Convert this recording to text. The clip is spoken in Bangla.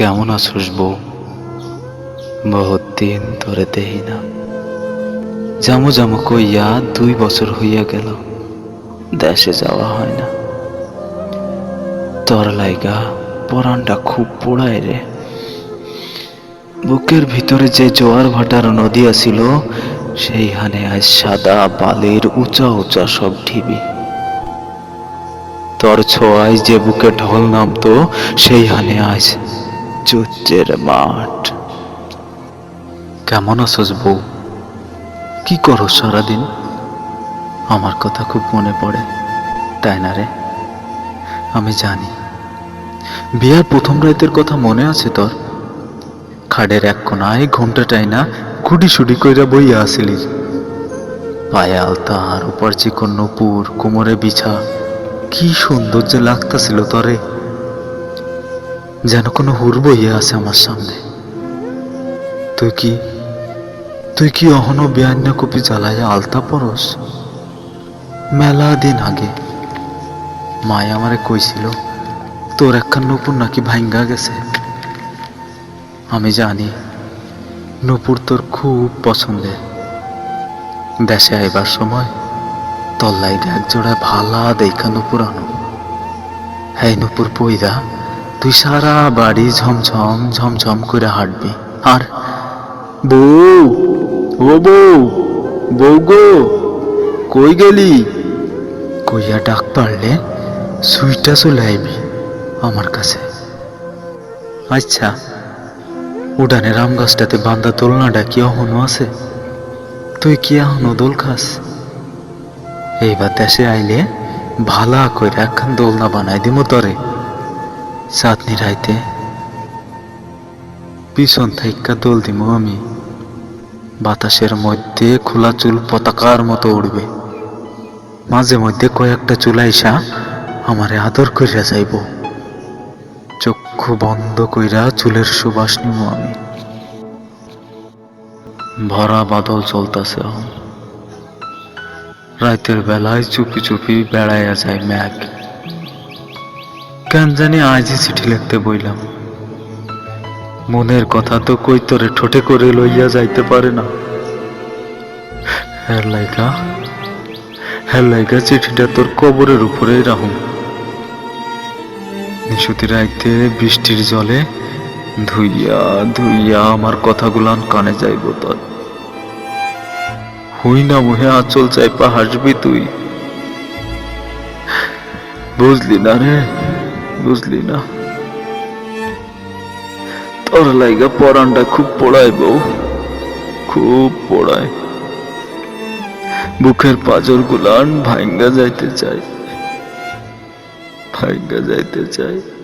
কেমন আছোস বউ? বহুত দিন ধরে দেই না। জামু জামু কইয়া দুই বছর হইয়া গেল। দেশে যাওয়া হয় না। তোর লাইগা পরানটা খুব পোড়ায় রে। বুকের ভিতরে যে জোয়ার ভাটার নদী আছিল, সেইখানে আজ সাদা বালির উঁচা উঁচা সব ঢিবি। তোর ছোঁয়ায় যে বুকে ঢল নামতো, সেইখানে আজ চুচ্চের মাঠ। কেমন আছোস বউ? কি করো সারাদিন? আমার কথা খুব মনে পড়ে, তাই না রে? আমি জানি। বিয়ার প্রথম রাতের কথা মনে আছে তোর? খাডের এক কোনায় ঘুমটাটাই না খুডি সুডি কইরা বইয়া আসিলি। পায়ে আলতা, আর উপর চিকন নপুর, কোমরে বিছা। কি সুন্দর যে লাগতাছিল তরে। যেন কোনো হুর বইয়া আছে আমার সামনে। তুই কি তুই কি অহনো বিয়ান্য কপি জ্বালাইয়া আলতা পরস? মেলা দিন আগে মায় আমারে কইছিল, তোর একখান নপুর নাকি ভাঙ্গা গেছে। আমি জানি নূপুর তোর খুব পছন্দের। দেশে আইবার সময় তল্লাইটা এক জোড়া ভালা দেখা নূপুর আনো। হ্যাঁ নূপুর পইরা তুই সারা বাড়ি ঝমঝম ঝমঝম করে হাঁটবি। আর বউ ও বউ বউ গো কই গেলি? কইয়া ডাক পারলে সুইটা চলে আইবি আমার কাছে। আচ্ছা উডানের আম গাছটাতে বান্দা দোলনাটা কি এখনও আছে? তুই কি এখনও দোল খাস? এইবার দেশে আইলে ভালা কইরা একখান দোলনা বানাই দিমু তরে। চাঁদনি রাইতে পিছন থাইকা দোল দিমু আমি। বাতাসের মধ্যে খোলা চুল পতাকার মতো উড়বে। মাঝে মধ্যে কয়েকটা চুলাইসা আমারে আদর কইরা যাইব। চক্ষু বন্ধ কইরা চুলের সুবাস নিব আমি। ভরা বাদল চলতেছে রাতের বেলায় চুপি চুপি বেড়াইয়া যায় ম্যাগ কেন জানি আজই চিঠি লিখতে বইলাম। মনের কথা তো কই তোরে ঠোঁটে করে লইয়া যাইতে পারে না। হ্যার লাইকা হ্যার লাইকা চিঠিটা তোর কবরের উপরেই রাহুম নিশুতি রাইতে বৃষ্টির জলে ধুইয়া ধুইয়া আমার কথাগুলান কানে যাইব তোর। হুই না মুহে আঁচল চাইপা হাসবি তুই। বুঝলি না রে? বুঝলি না? তোর লাইগা পরানটা খুব পড়ায় বউ। খুব পড়ায়। বুকের পাজর গুলান ভাঙ্গা যাইতে চাই ভাঙ্গা যাইতে চাই